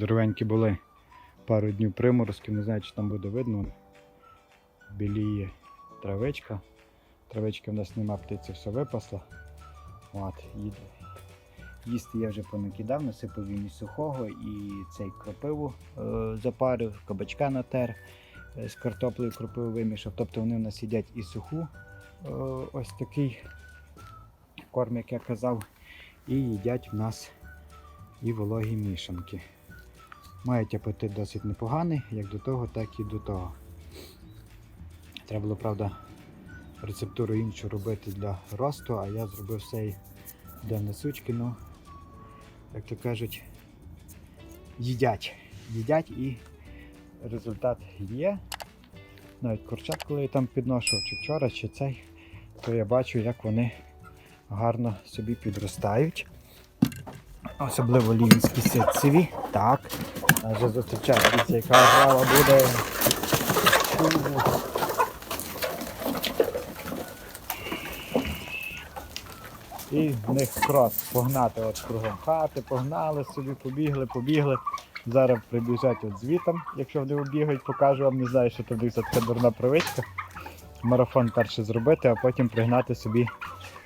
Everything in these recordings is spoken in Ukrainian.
Здоровенькі були пару днів приморозків, не знаю, чи там буде видно. Біліє травичка. Травички в нас нема, птиця все випасла. От, їде. Їсти я вже понакидав, насипав він і сухого, і цей кропиву е, запарив, кабачка натер, е, з картоплею кропиву вимішав. Тобто вони в нас їдять і суху, е, ось такий корм, як я казав, і їдять в нас і вологі мішанки. Мають апетит досить непоганий, як до того, так і до того. Треба було, правда, рецептуру іншу робити для росту, а я зробив все для несучки, ну, як то кажуть, їдять. Їдять і результат є. Навіть курчат, коли я там підношу, чи вчора, чи цей, то я бачу, як вони гарно собі підростають. Особливо лінські ситцеві. Так. А вже зустрічаю, дивіться, яка грала буде. І в них крос погнати от кругом хати, погнали собі, побігли, побігли. Зараз прибіжать от звітом, якщо вони обігають, покажу вам, не знаю, що туди це така дурна привичка. Марафон перше зробити, а потім пригнати собі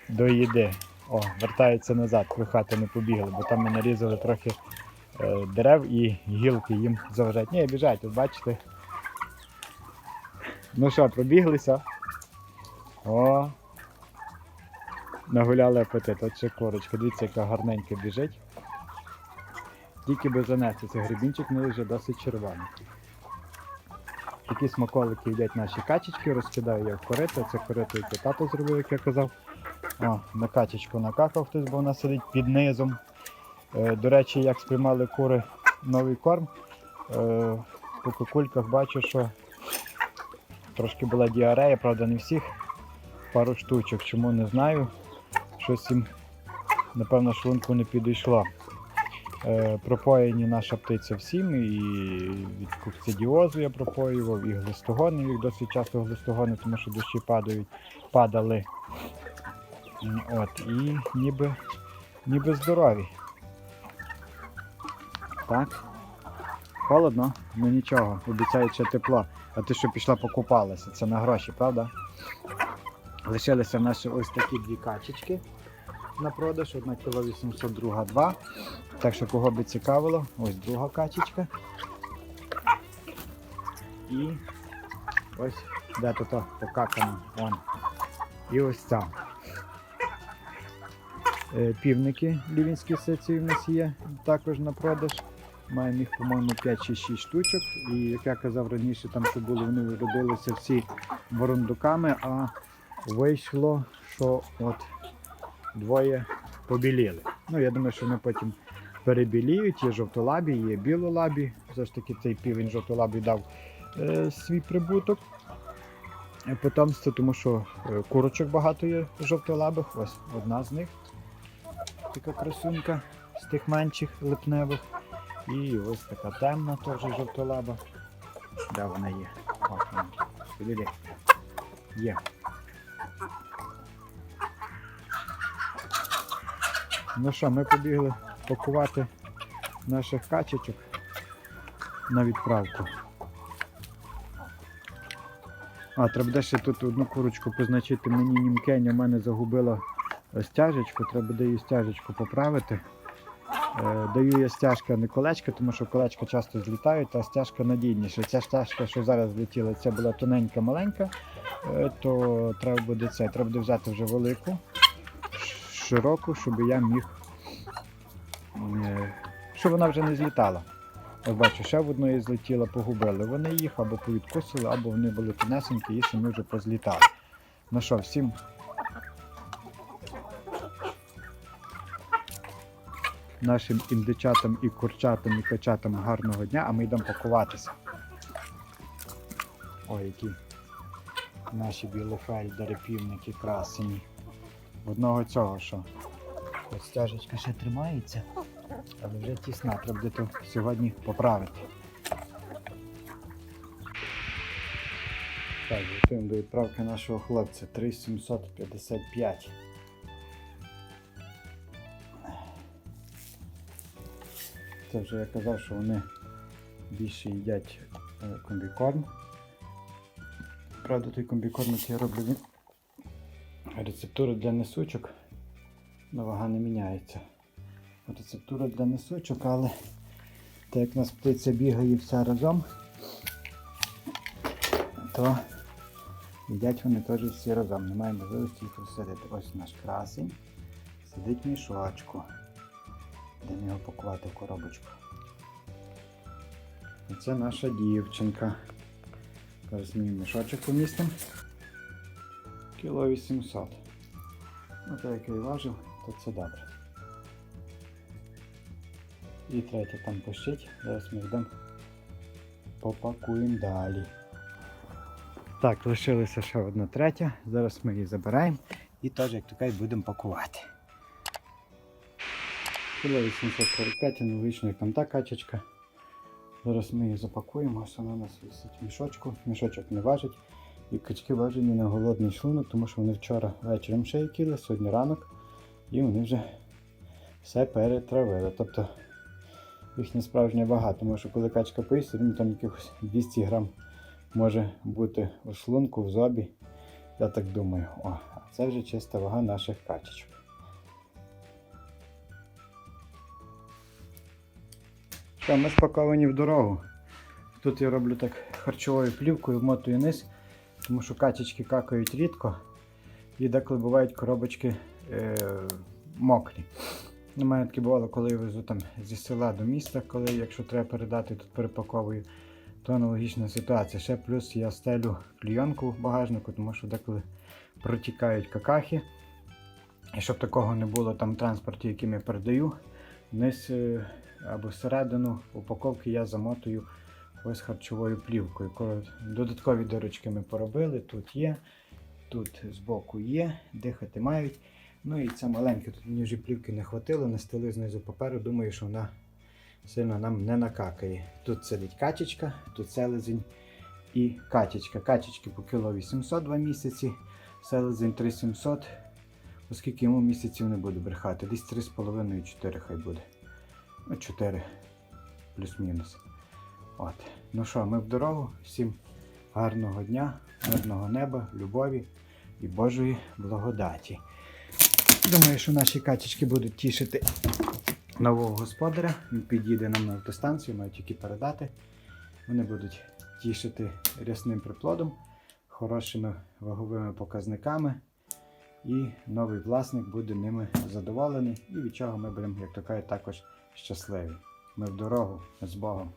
до їди. О, вертаються назад, про хати не побігли, бо там ми нарізали трохи дерев і гілки їм заважають. Ні, біжать, от бачите. Ну що, пробіглися? О, Нагуляли апетит, от ще корочка, дивіться, яка гарненька біжить. Тільки би занести цей грибінчик, ну вже досить червоний. Такі смаколики їдять наші качечки, розкидаю я в корито. Це корито, яке тато зробив, як я казав. О, на качечку накакав хтось, бо вона сидить під низом. Е, до речі, як сприймали кури новий корм, е, по кукульках бачу, що трошки була діарея, правда не всіх. Пару штучок, чому не знаю. Щось їм, напевно, шлунку не підійшло. Е, пропоєні наша птиця всім, і від кукцидіозу я пропоював, і глистогони, їх досить часто глистогони, тому що дощі падають, падали. От, і ніби, ніби здорові. Так. Холодно, ну нічого, обіцяють ще тепло. А ти що пішла покупалася, це на гроші, правда? Лишилися наші ось такі дві качечки на продаж. Одна кіло 800, друга 2. Так що кого би цікавило, ось друга качечка. І ось де тут покакано. Вон. І ось ця. Е, Півники лівінські сеці в нас є також на продаж. Маємо їх, по-моєму, 5 чи 6 штучок. І як я казав раніше, там що були, вони родилися всі ворундуками, а вийшло, що от двоє побіліли. Ну, я думаю, що вони потім перебіліють. Є жовтолабі, є білолабі. Все ж таки цей півень жовтолабі дав е, свій прибуток. е, Потомство, тому що е, курочок багато є жовтолабих. Ось одна з них. Така красунька з тих менших липневих. І ось така темна теж жовтолаба. Де вона є? Підійди. Є. Ну що, ми побігли пакувати наших качечок на відправку. А, треба буде ще тут одну курочку позначити. Мені німкеня в мене загубила стяжечку, треба буде її стяжечку поправити. Е, Даю я стяжка не колечка, тому що колечка часто злітають, а стяжка надійніша. Ця стяжка, що зараз злетіла, це була тоненька маленька, е, то треба буде це, треба буде взяти вже велику, широку, щоб я міг, е, щоб вона вже не злітала. Ось бачу, ще в одної злетіла, погубили. Вони їх або повідкусили, або вони були тонесенькі і самі вже позлітали. Ну що, всім нашим індичатам і курчатам і качатам гарного дня, а ми йдемо пакуватися. Ой, які наші білофельдери, півники красені. Одного цього що. Ось стяжечка ще тримається, але вже тісна, треба буде то сьогодні поправити. Так, готуємо до відправки нашого хлопця 3755. Бачите, вже я казав, що вони більше їдять е, комбікорм. Правда, той комбікорм, який я роблю, він рецептура для несучок. на вага не міняється. Рецептура для несучок, але так як у нас птиця бігає вся разом, то їдять вони теж всі разом. Немає можливості їх розсадити. Ось наш красень сидить в мішочку. Будемо його пакувати в коробочку. І це наша дівчинка. Зараз в мішочок помістимо. Кіло 800. Ну, так як я важив, то це добре. І третє там пощить. Зараз ми йдемо попакуємо далі. Так, лишилася ще одна третя. Зараз ми її забираємо і теж, як кажуть, будемо пакувати. Кіло 845, аналогічно як там та качечка. Зараз ми її запакуємо, ось вона у нас висить в мішочку. Мішочок не важить. І качки важені на голодний шлунок, тому що вони вчора вечором ще їли, сьогодні ранок, і вони вже все перетравили. Тобто їх не справжня вага, тому що коли качка поїсть, він там якихось 200 грам може бути у шлунку, в зобі. Я так думаю. О, а це вже чиста вага наших качечок. Що, ми спаковані в дорогу. Тут я роблю так харчовою плівкою, вмотую низ, тому що качечки какають рідко і деколи бувають коробочки е, мокрі. У мене таке бувало, коли я везу там зі села до міста, коли якщо треба передати, тут перепаковую, то аналогічна ситуація. Ще плюс я стелю клійонку в багажнику, тому що деколи протікають какахи. І щоб такого не було там в транспорті, яким я передаю, вниз е, або всередину упаковки я замотую ось харчовою плівкою. Додаткові дирочки ми поробили, тут є, тут збоку є, дихати мають. Ну і це маленьке, тут мені вже плівки не хватило, настели знизу паперу, думаю, що вона сильно нам не накакає. Тут сидить качечка, тут селезень і качечка. Качечки по кіло 800 два місяці, селезень 3700, оскільки йому місяців не буду брехати. Десь 3,5-4 хай буде. Ну, 4 плюс-мінус. От. Ну що, ми в дорогу. Всім гарного дня, мирного неба, любові і Божої благодаті. Думаю, що наші качечки будуть тішити нового господаря. Він під'їде нам на автостанцію, маю тільки передати. Вони будуть тішити рясним приплодом, хорошими ваговими показниками. І новий власник буде ними задоволений. І від чого ми будемо, як то кажуть, також щасливі. Ми в дорогу з Богом.